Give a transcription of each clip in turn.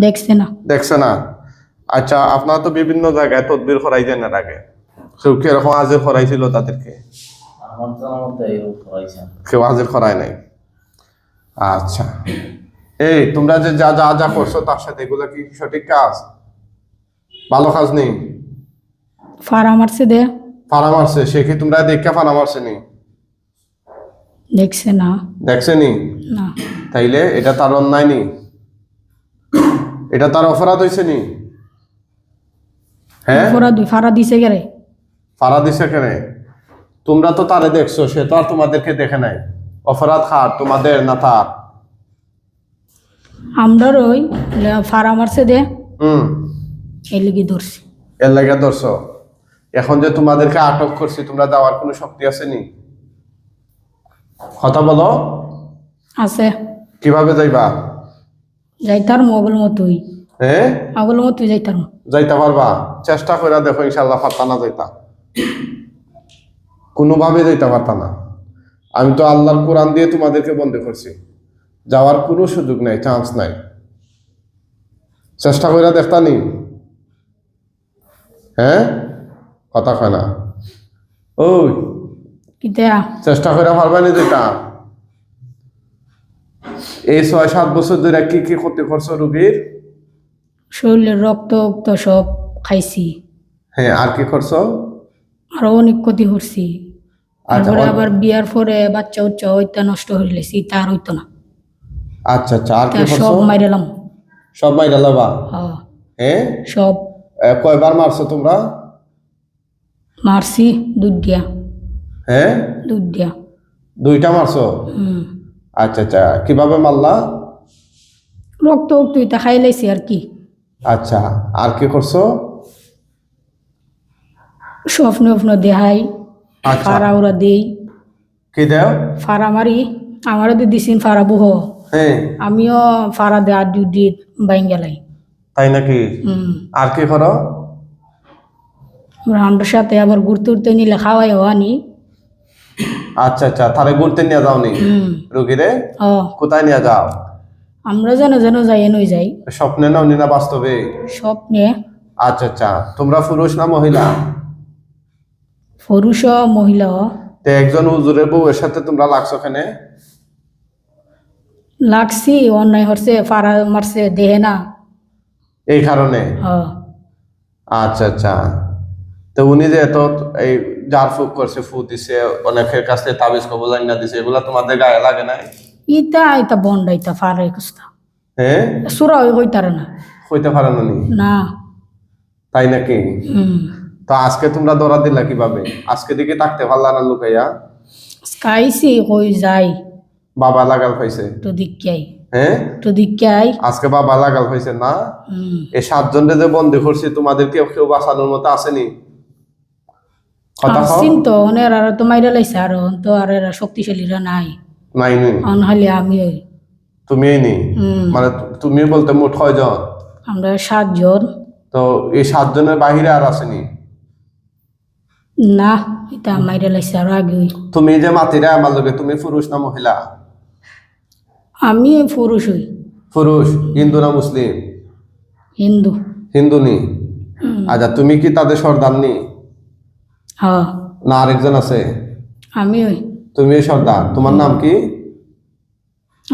দেখছে না দেখছে না আচ্ছা আপনারা তো বিভিন্ন জায়গায় তদবির করাইছেন এর আগে। কেউ কীরকম হাজির করাইছিল তাদেরকে? কেউ হাজির করায় নাই? আচ্ছা। এই তোমরা যে যা যা যা করছ তার সাথে এগুলো কি সঠিক কাজ? ভালো কাজ নেই? ফাড়া মারছে দে। ফানা মারছে? সে কি তোমরা দেখে ফানা মারছে নি? দেখছে না দেখছে নি? না। তাইলে এটা তার অন্যায় নি? এটা তার অপরাধ হয়েছে নি? হ্যাঁ? ফোরা দুই ফাড়া দিছে গেরে ফারা দিছে কেন তোমরা তো তারে দেখছ সে তো আর তোমাদেরকে দেখে নাই। অপরাধ খার তোমাদের না তার? আমরার ওই ফাড়া মারছে দে। হুম। এই লিগি ধরছি। এর লাগে ধরছো? এখন যে তোমাদেরকে আটক করছি তোমরা যাওয়ার কোনো শক্তি আছে নি? কথা বলো। আছে। কীভাবে যাইবা? যাইতার মোবাইল মতোই। হ্যাঁ আগল যাইতে পারবা? চেষ্টা করে দেখো ইনশাল্লাহ পারতা না যাইতা। কোনোভাবে যাইতে পারতা না। আমি তো আল্লাহর কোরআন দিয়ে তোমাদেরকে বন্ধ করছি। যাওয়ার কোনো সুযোগ নাই চান্স নাই। চেষ্টা করে দেখতা নি? হ্যাঁ কথা কয় না। ওই। চেষ্টা করে পারবা নি যেটা এই ছয় সাত বছর ধরে কি কি ক্ষতি করছ রুগীর? শরীরের রক্ত উক্ত সব খাইছি। হ্যাঁ আর কি করছ? আরও অনেক ক্ষতি করছি। আচ্ছা, তারপরে আবার বিয়ার পরে বাচ্চা উচ্চা ওইটা নষ্ট হয়ে লেছি তার হইতো না। আচ্ছা আচ্ছা আর কি করছ? সব মাইরালাম সব মাইরা লবা? হ্যাঁ। সব। কয়বার মারছো তোমরা? মারছি দুধ দিয়া। হ্যাঁ দুধ দিয়া। দুইটা মারছো? হুম। আচ্ছা আচ্ছা কীভাবে মারলা? রক্ত উক্ত খাই লাইছি আর কি। আচ্ছা আর কি করছ? স্বপ্ন স্বপ্ন দেহাই আচ্ছা। ফাড়া ওরা দেই। কি দেও? ফাড়া মারি আমারও তো দিছিন ফাড়া বুহ। হ্যাঁ। আমিও ফাড়া দে আর দিয়ে বাইন গেলাই তাই নাকি? আর কি করো? রান্ডার সাথে আবার ঘুরতে উঠতে নিলে খাওয়াই হওয়ানি আচ্ছা আচ্ছা তাহলে ঘুরতে নিয়ে যাওনি? হুম। রুগীরে? কোথায় নিয়ে যাও? আমরা যেন যেন যাই এনই যাই। স্বপ্নে নাও না বাস্তবে। স্বপ্নে। আচ্ছা আচ্ছা। তোমরা পুরুষ না মহিলা? পুরুষ মহিলা। তো একজন উজুরের বউয়ের সাথে তোমরা লাগছো ওখানে লাগছি অন্যায় হচ্ছে ফাড়া মারছে দেহে না। এই কারণে? ও আচ্ছা আচ্ছা। তো উনি যে এত এই জার ফুক করছে ফু দিছে অনেকের কাছে তাবিজ কবুল না দিছে এগুলা তোমাদের গায়ে লাগে নাই? ইতা ইতা বন্ড ইতা ফাড়া কুস্তা হ্যাঁ সুরা হইতারে না। হইতে পারে না নি? তাই নাকি? তো আজকে তোমরা দৌড়া দিলা কীভাবে? আজকে দিকে থাকতে পারলা না লুকাইয়া? খাইছি কই যাই। বাবা লাগাল পাইছে। তো দিকাই হ্যাঁ তো দিকাই আজকে বাবা লাগাল পাইছে না? এই সাতজনকে যে বন্দি করছি তোমাদের কেউ কেউ বাঁচানোর মতো আসেনি কথা। তো অনের আর তো মাইরা লাইছে আর তো আর শক্তিশালীরা নাই। নাই নি অনহালি আমি তুমি নি? মানে তুমি বলতে মোট কয়জন? আমরা সাতজন। তো এই সাতজনের বাহিরে আর আসেনি? না এটা মাইরা লাইছে আর আগে। তুমি যে মাতিরা আমার লগে তুমি পুরুষ না মহিলা? আমি পুরুষ হই। পুরুষ হিন্দু না মুসলিম? হিন্দু। হিন্দু নি? আচ্ছা তুমি কি তাদের সর্দার নি? হ্যাঁ। না আরেকজন আছে? আমি ওই তুমি সর্দার তোমার নাম কি?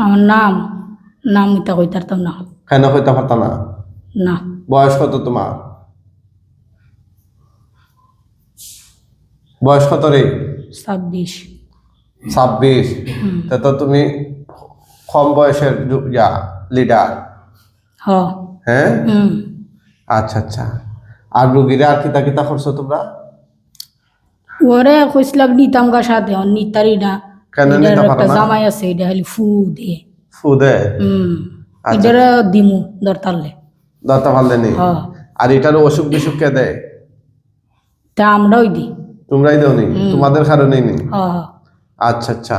আমার নাম নাম এটা কইতারতাম না। কেন হইতে পারত না? না। বয়স কত তোমার? বয়স কত রে? ছাব্বিশ। ছাব্বিশ। তা তো তুমি কম বয়সের যু- ইয়া লিডার হ। হ্যাঁ? আচ্ছা আচ্ছা। আর রুগীরা আর কিতা কিতা করছ তোমরা? ওরে কইছিলাম নিতাম গা সাথে অন নিতারি না। কেন নিতে এটার পারো একটা? জামাই আছে এটা খালি ফু দিয়ে ফু দে হুম আচ্ছা। এটার দিমু দরতারলে দরতা ভালো নেই হ আর এটার অসুখ বিসুখ কে দেয়? তা আমরাও দিই। তোমরাই দেও নি? তোমাদের কারণেই নি? হ হ আচ্ছা আচ্ছা।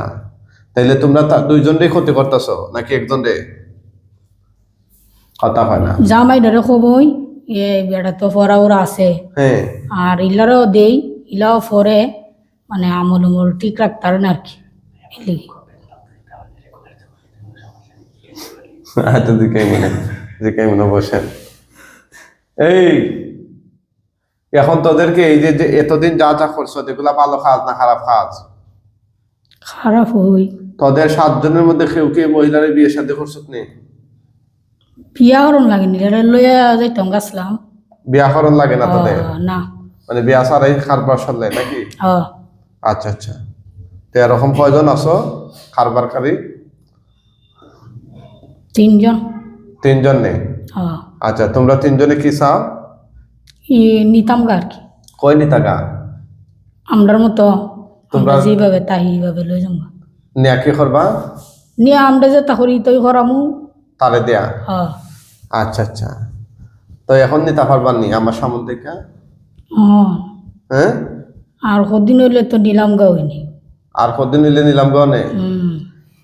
তাইলে তোমরা তা- দুইজনরে ক্ষতি করতেছো নাকি একজন রে? কথা হয় না। জামাই ধরে খবই এ বেড়া তো ফরা ওরা আছে। হ্যাঁ। আর ইলারও দেই। ইলাও ফরে মানে আমল উমল ঠিক রাখতার না আর কি। দিকে মানে বসেন। এই এখন তোদেরকে এই যে এতদিন যা যা করছ এগুলা ভালো কাজ না খারাপ কাজ? খারাপ হই তোদের সাতজনের মধ্যে কেউ কেউ মহিলার বিয়ে শাদী করছ নি? বিয়া করুন লাগেনি লইয়া যাইতাম গাছলাম। বিয়া করণ লাগে না তোদের? না। মানে বিয়া ছাড়াই কারবার সারলে নাকি? আচ্ছা আচ্ছা। তো এরকম কয়জন আছো? কারবারকারী তিনজন। তিনজন নেই আচ্ছা তোমরা তিনজনে কি চাও? নিতাম গা আর কি? কয় নিতা গা আমরার মতো তোমরা- যেভাবে তাই এইভাবে লই যাব নিয়া কি করবা? নিয়ে আমরা যে তা করি তৈ করামু তারে দেয়া? আচ্ছা আচ্ছা। তো এখন নিতে পারবার নি আমার সামন থেকে হ্যাঁ আর কদিন হইলে তো নিলাম গা হইনি আর কদিন নিলে নিলাম গনে হুম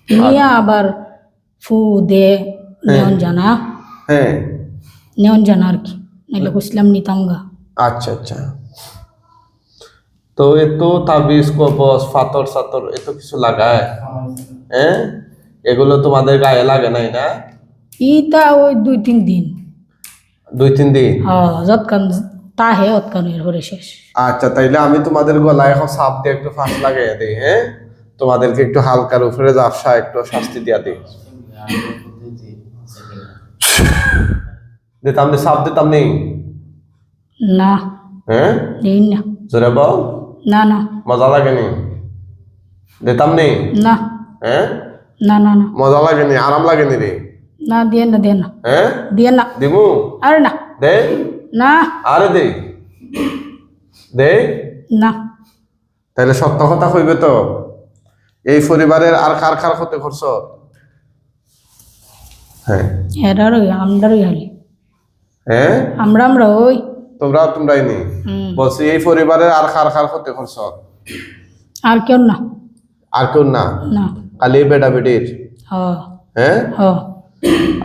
নিয়ে আবার ফু দে নেওন জানা। হ্যাঁ নেওন জানা আর কি। নাইলে কইছিলাম নিতাম গা আচ্ছা আচ্ছা। তো এত তাবিজ কবচ ফাতর সাতর এত কিছু লাগায়। হ্যাঁ এগুলো তোমাদের গায়ে লাগে নাই না? ইটা ওই দুই তিন দিন। দুই তিন দিন? হ যৎকান তাহে অতকান এর হরে শেষ। আচ্ছা তাইলে আমি তোমাদের গলায় এখন সাপ দিয়ে একটু ফাঁস লাগাই দিই হ্যাঁ? তোমাদেরকে একটু হালকার উপরে জাফসা একটু শাস্তি দিয়া দিই। দিতাম নি সাপ দিতাম নি না। হ্যাঁ? দিন না। জোরে বল। না না। মজা লাগেনি দিতাম নি না। হ্যাঁ? না না না। মজা লাগেনি আরাম লাগেনি রে? না দিয়ে না দিয়ে না। হ্যাঁ? দিয়ে না। দিমু? আরে না। দে। না। আরে দে দে না। তাহলে সত্য কথা কইবে তো? এই পরিবারের আর কার কার ক্ষতি করছ? হ্যাঁ। এরারই আমরারই হালি হ্যাঁ আমরা আমরা ওই তোমরা তোমরাই নি বলছি এই পরিবারের আর কার কার ক্ষতি করছ? আর কেউ না। আর কেউ না? না। খালি বেটা বেটির হ্যাঁ?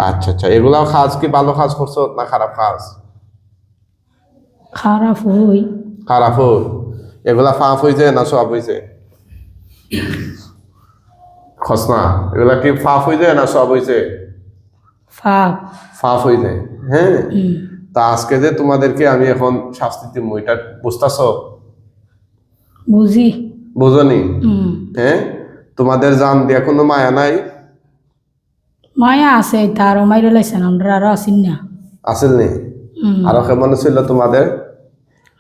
আচ্ছা আচ্ছা। এগুলা কাজ কি ভালো কাজ করছ না খারাপ কাজ? খারাপ হই। খারাপ হই। এগুলা ফাঁপ হয়েছে না সব হয়েছে খসনা এগুলা কি ফাঁপ হয়েছে না সব হয়েছে ফাপ। ফাঁপ হয়েছে হ্যাঁ? তা আজকে যে তোমাদেরকে আমি এখন শাস্তি দিব এটা বুঝতেছ? বুঝি। বুঝনি? হ্যাঁ? তোমাদের জান দিয়া কোনো মায়া নাই? মায়া আছে তারও মাইরে লাইছেন আমরা আরও আসিন না। আসেল নি আরও কেমন ছিল তোমাদের?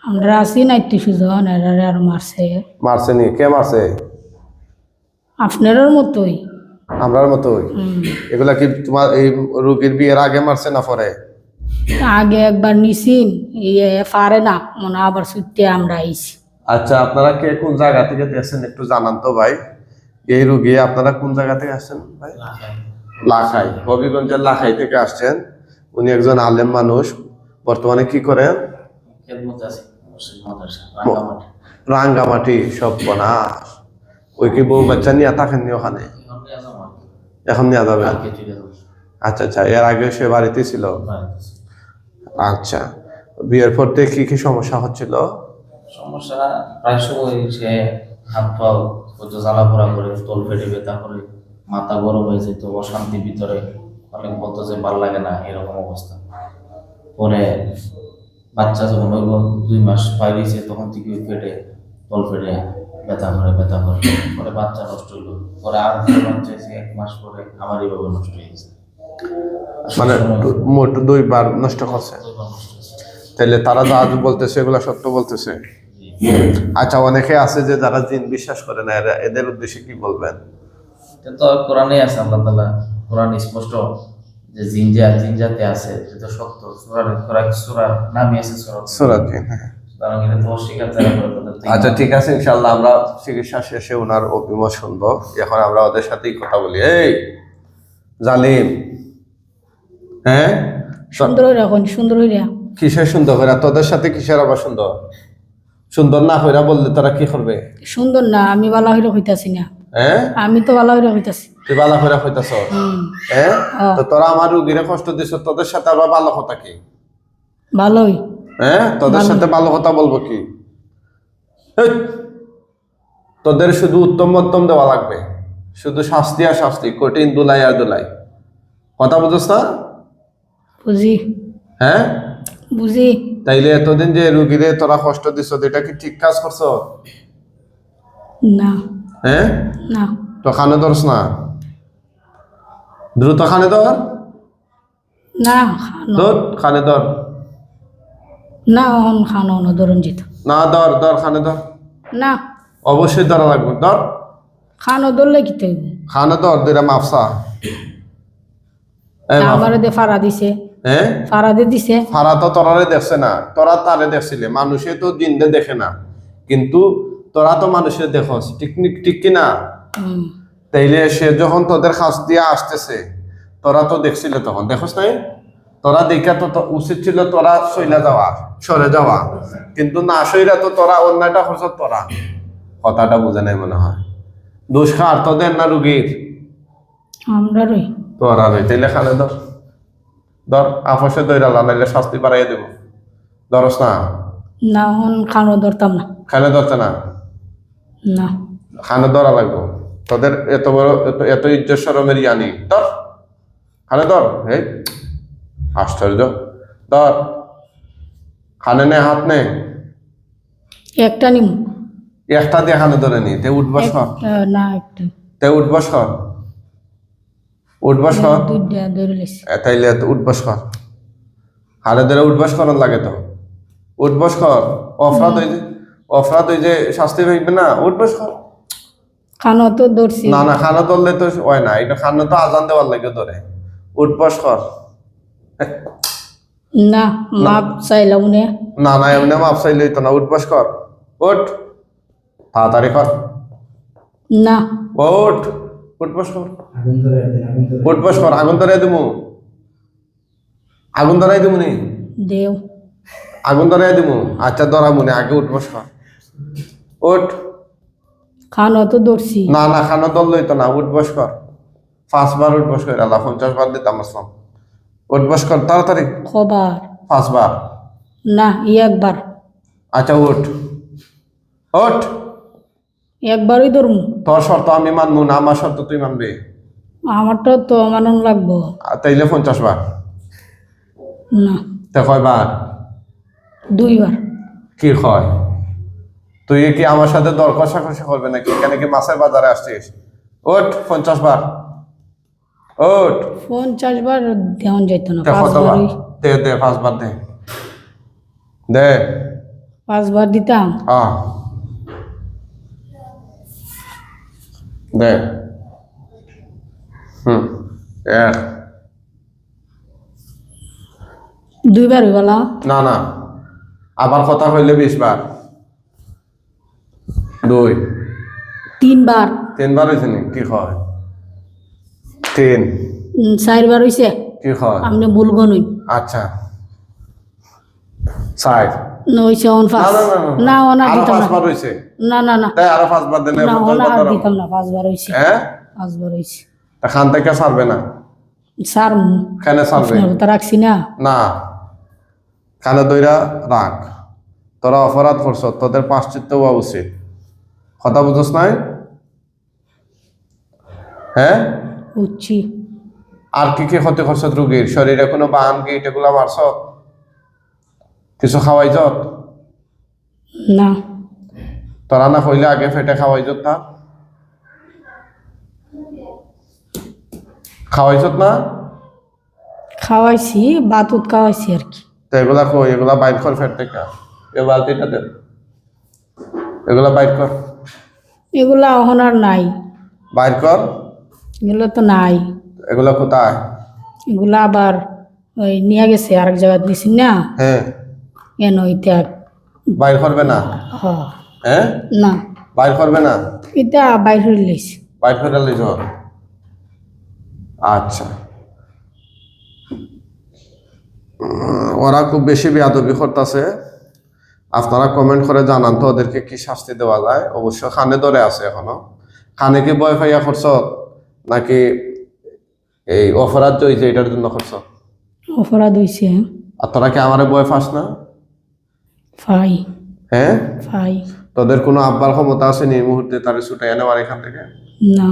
আমরা আছি না একটু সুজন এরারে আরও মারছে। মারছে নি? কে মারছে? আপনারও মতোই। আমরার মতোই? এগুলা কি তোমার এই রুগীর বিয়ের আগে মারছে না পরে? আগে একবার নিছিন ইয়ে পারে না মনে আবার ছুটতে আমরা আইছি। আচ্ছা আপনারা কে কোন জায়গা থেকে দেখছেন একটু জানান তো ভাই। এই রুগী আপনারা কোন জায়গা থেকে আসছেন ভাই? লাখাই হবিগঞ্জের লাখাই থেকে আসছেন। উনি একজন আলেম মানুষ। বর্তমানে কি করেন মাদ্রাসা রাঙ্গামাটি। সব বনাস ওই কি বউ বাচ্চা নিয়ে থাকেননি ওখানে? এখন নিয়ে যাব আচ্ছা আচ্ছা এর আগে সে বাড়িতে ছিল? আচ্ছা বিয়ের পর থেকে কি কি সমস্যা হচ্ছিল? সমস্যা প্রায় সময় সে হাত পাও কত জ্বালা পোড়া করে তোল ফেটে ব্যথা করে মাথা গরম হয়ে যেত অশান্তি ভিতরে। অনেক বলতো যে ভালো লাগে না এরকম অবস্থা। পরে বাচ্চা যখন হইব দুই মাস বাইরেছে তখন থেকে ওই পেটে তল ফেটে ব্যথা করে ব্যথা করে। পরে বাচ্চা নষ্ট হইল। পরে আর বাচ্চা এক মাস পরে আমার এইভাবে নষ্ট হয়ে গেছে। মানে মোট দুইবার নষ্ট করছে। তাহলে তারা যা বলতেছে এগুলা সত্য বলতেছে? আচ্ছা অনেকে আছে যে যারা জিন বিশ্বাস করে না এরা- এদের উদ্দেশ্যে কি বলবেন? এটা তো কোরআনে আছে আল্লাহ তালা কোরআন স্পষ্ট। যে জিনজা জিনজাতে আছে এটা তো সত্য। সুরার কোরআন সুরার নামই আছে সুরাত সুরাত জিন হ্যাঁ। আচ্ছা ঠিক আছে ইনশাল্লাহ আমরা চিকিৎসা শেষে ওনার অভিমত শুনব। এখন আমরা ওদের সাথেই কথা বলি। এই জালিম। হ্যাঁ? সুন্দর হইরা কোন সুন্দর হইরা। কিসের সুন্দর হইরা? তোদের সাথে কিসের আবার সুন্দর? সুন্দর না হইরা বললে তারা কি করবে? সুন্দর না আমি ভালো হইরা হইতাছি না। হ্যাঁ? আমি তো ভালো হইরা হইতাছি। তুই বালা হইরা হইতাছ হ্যাঁ। তো তোরা আমার রুগীরে কষ্ট দিছ তোদের সাথে আবার ভালো কথা কি? ভালোই। হ্যাঁ? তোদের সাথে ভালো কথা বলব কি? তোদের শুধু উত্তম মধ্যম দেওয়া লাগবে। শুধু শাস্তি আর শাস্তি কঠিন দুলাই আর দুলাই। কথা বুঝছ? না বুঝি। হ্যাঁ? বুঝি। তাইলে এতদিন যে রুগীরে তোরা কষ্ট দিছ এটা কি ঠিক কাজ করছ? না। হ্যাঁ? না। তো খানে ধরস না? দ্রুত খানে ধর না খানো ধর খানে ধর না অন খানো না ধরুন যেত না ধর ধর খানে ধর না। অবশ্যই ধরা লাগবে। ধর খানো ধরলে কি তৈব খানে ধর দুইটা মাপসা এই দে ফাড়া দিছে। হ্যাঁ দিছে। ফারা তো তোরারে দেখছে না। তোরা তারে দেখছিলে। মানুষে তো দিন দেখে না। কিন্তু তোরা তো মানুষের দেখস। ঠিক কিনা। তাইলে সে যখন তোদের কাছ দিয়ে আসতেছে তোরা তো দেখছিলে তখন দেখোস নাই? তোরা দেখা তো উচিত ছিল তোরা সইলা যাওয়া সরে যাওয়া। কিন্তু না সইরা তো তোরা অন্যটা করছ তোরা। কথাটা বুঝে নাই মনে হয়। দোষ খার তোদের না রুগীর? আমরা রই। তোরা রই। তাইলে খালে ধর। ধর আপসে শাস্তি বাড়াইয়া দেব। ধরস না? না খানো ধরতাম না। খালে ধরছে না? না। খানে ধরা লাগবো। তোদের এত বড় এত- ইজ্জত সরমের জানি ধর খানে ধর এই আশ্চর্য। ধর খানে নে হাত নে। একটা নিম। একটা দিয়ে খানে ধরে নি তে উঠবাস না একটা। তে উঠবাস কর। উঠবাস তাইলে উঠবাস কর। হারে ধরে উঠবাস করার লাগে তো। উঠবাস কর। অফরাদ হই যে অফরাদ হই যে শাস্তি হইবে না। উঠবাস কর। খানো তো ধরছি। না না খানা ধরলে তো হয় না। এটা খানা তো আজান দেওয়ার লাগে ধরে। উঠবাস কর। না মাপ চাইলাম নে। না না এমনি মাপ চাইলেই তো না। কর। উঠ। তাড়াতাড়ি কর। না। উঠ। কর। কর। আগুন দেবো আগুন ধরাই দেবো নি দেও। আগুন ধরাই দেবো আচ্ছা ধরাবো আগে উঠবাস কর। উঠ। খানো তো ধরছি। না না খানা ধরলই তো না উঠবাস কর। পাঁচবার উঠবাস কর আল্লাহ পঞ্চাশ বার দিতাম আসলাম উঠবাস কর তাড়াতাড়ি। খবর পাঁচবার। না ই একবার। আচ্ছা উঠ। উঠ। একবারই ধরমু। তোর শর্ত আমি মানবো না আমার শর্ত তুই মানবি। আমারটা তো মানন লাগবো। আর তাইলে পঞ্চাশ বার না। তে কয়বার? দুইবার। কি হয় তুই কি আমার সাথে দর কষাকষি করবে নাকি? এখানে কি মাছের বাজারে আসছিস? ওঠ পঞ্চাশ বার ওঠ পঞ্চাশ বার দেওয়ান যাইতো না কতবার দে দে পাঁচবার দে। দে। পাঁচবার দিতাম। আ দে। হুম এক দুইবার হইবালা না? না আবার কথা হইলে বিশ বার দুই। তিনবার। তিনবার হয়েছে নি? কি হয়? তিন। চারবার হইছে কি হয়? আপনি আচ্ছা। চার অন পাঁচ না দিতাম না পাঁচবার হয়েছে না না না তাই আরও পাঁচবার দেন না অনা দিতাম না পাঁচবার হইছে হ্যাঁ পাঁচবার হইছে খান থেকে ছাড়বে না? স্যার ছাড়বে রাখছি না না। কানে দইরা রাখ তোরা অপরাধ করছ তোদের পাশ্চিত্য হওয়া উচিত। কথা বুঝছ নাই? হ্যাঁ? বুঝছি। আর কি কি ক্ষতি করছ রুগীর? শরীরে কোনো বাহান কি এগুলা মারছ? কিছু খাওয়াই যত না। তোরা না হইলে আগে ফেটে খাওয়াই যত না খাওয়াই যত না খাওয়াইছি বাতুত খাওয়াইছি আর কি। তো এগুলা কই? এগুলা বাইর কর ফেট থেকে। এ বালতিটা দে। এগুলা বাইর কর। এগুলা এখন আর নাই। বাইর কর। এগুলো তো নাই। এগুলা কোথায়? এগুলা আবার ওই নিয়ে গেছে আরেক জায়গায় দিছি না? হ্যাঁ। কেন ওইটা বাইর করবে না? হ্যাঁ? না। বাইর করবে না? এটা বাইর হয়ে লইছি বাইর করে লিজ আচ্ছা। ওরা খুব বেশি বেয়াদবি করতেছে। আপনারা কমেন্ট করে জানান তো ওদেরকে কি শাস্তি দেওয়া যায়। অবশ্য খানে ধরে আছে এখনও। খানে কি বয় ফাইয়া করছ? নাকি এই অপরাধ হয়েছে এটার জন্য করছ? অপরাধ হইছে। আর তোরা কি আমার বয় ফাস না? ফাই হ্যাঁ? ফাই তোদের কোনো আব্বার ক্ষমতা আছে নি এই মুহূর্তে তারে ছুটে নেওয়ার এখান থেকে? না।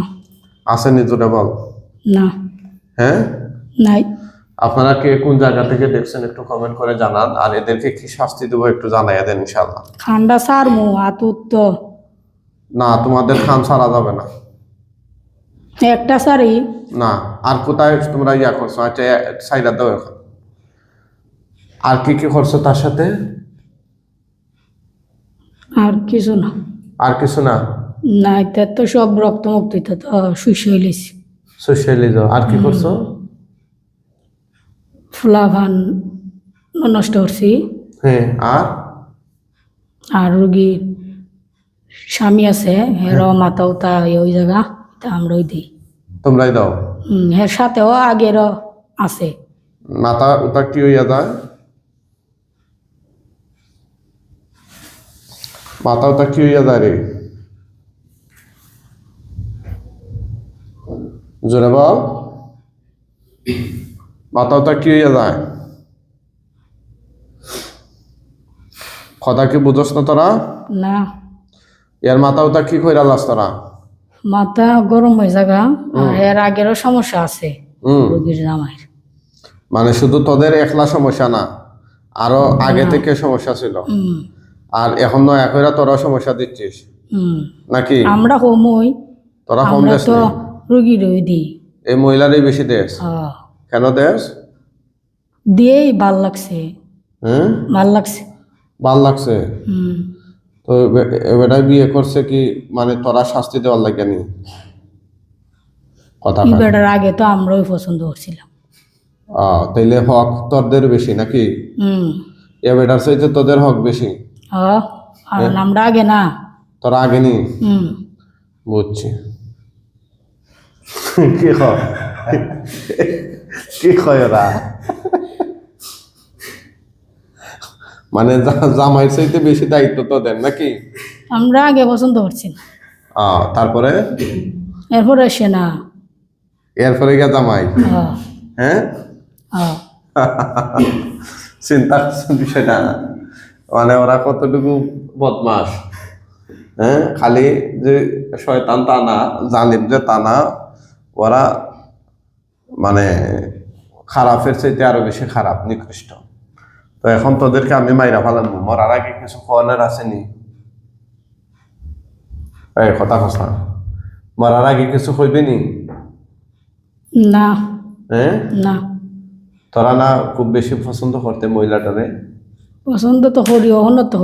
আছে নি তোরা বল। না। হ্যাঁ? নাই। আপনারা কে কোন জায়গা থেকে দেখছেন একটু কমেন্ট করে জানান আর এদেরকে কি শাস্তি দেবো একটু জানাই দেন ইনশাল্লাহ খান্ডা সার মু আতুত তো না তোমাদের খান ছাড়া যাবে না। একটা সারি না আর কোথায় তোমরা ইয়া করছ? আচ্ছা সাইডা দাও এখন। আর কি কি করছ তার সাথে? আর কিছু না। আর কিছু না? না এটা তো সব রক্ত মুক্ত তো শুষ হইলিস সোশ্যালিজ আর কি করছ? ফুলাভান নষ্ট করছি। হ্যাঁ আর? আর রুগীর স্বামী আছে হের মাথা উতা ওই জায়গা এটা আমরা ওই দিই। তোমরাই দাও? এর সাথেও আগের আছে। মাথা ওটা কি হইয়া যায়? মাথা ওটা কি হইয়া যায় রে? জোরে বল। মাথা ওটা কি হইয়া যায়? কথা কি বুঝস না তোরা? না। এর মাথা ওটা কি কইরা লাস তোরা? মাথা গরম হয়ে জায়গা এর আগেরও সমস্যা আছে হুম। রুগীর জামাইয়ের। মানে শুধু তোদের একলা সমস্যা না আরও আগে থেকে সমস্যা ছিল। হুম। আর এখন নয়া কইরা তোরা সমস্যা দিচ্ছিস। হুম। নাকি? আমরা হোমই তোরা কম দেশ? রুগীর ওই দিই। এই মহিলারই বেশি দেশ। হ্যাঁ। কেন দেশ দিয়েই ভালো লাগছে। হ্যাঁ ভালো লাগছে। ভালো লাগছে? হুম। তো এবারে বিয়ে করছে কি মানে তোরা শাস্তি দেওয়ার লাগে নি কথা ই বেটার আগে তো আমরাই পছন্দ করছিলাম। আহ, তাইলে হক তোদের বেশি নাকি? হুম। এ বেটার চাইতে তোদের হক বেশি? হ্যাঁ আর আমরা আগে না। তোরা আগে নি? হুম। বুঝছি। কি হয় কি ওরা? মানে জামাইয়ের চাইতে বেশি দায়িত্ব তোদের নাকি? আমরা আগে পছন্দ করছি না। তারপরে? এরপরে সে না। এরপরে গিয়া জামাই? হ্যাঁ চিন্তা করছেন বিষয়টা? মানে ওরা কতটুকু বদমাস হ্যাঁ খালি যে শয়তান তা না জালিম যে তা না ওরা মানে খারাপের চাইতে আরও বেশি খারাপ নিকৃষ্ট। তো এখন তোদেরকে আমি মাইরা ফেলাম। মরার আগে কিছু খাওয়ানোর আসেনি এই কথা কথা মরার আগে কিছু কইবি নি? না। হ্যাঁ না। তোরা না খুব বেশি পছন্দ করতে মহিলাটারে? পছন্দ তো করি অহনত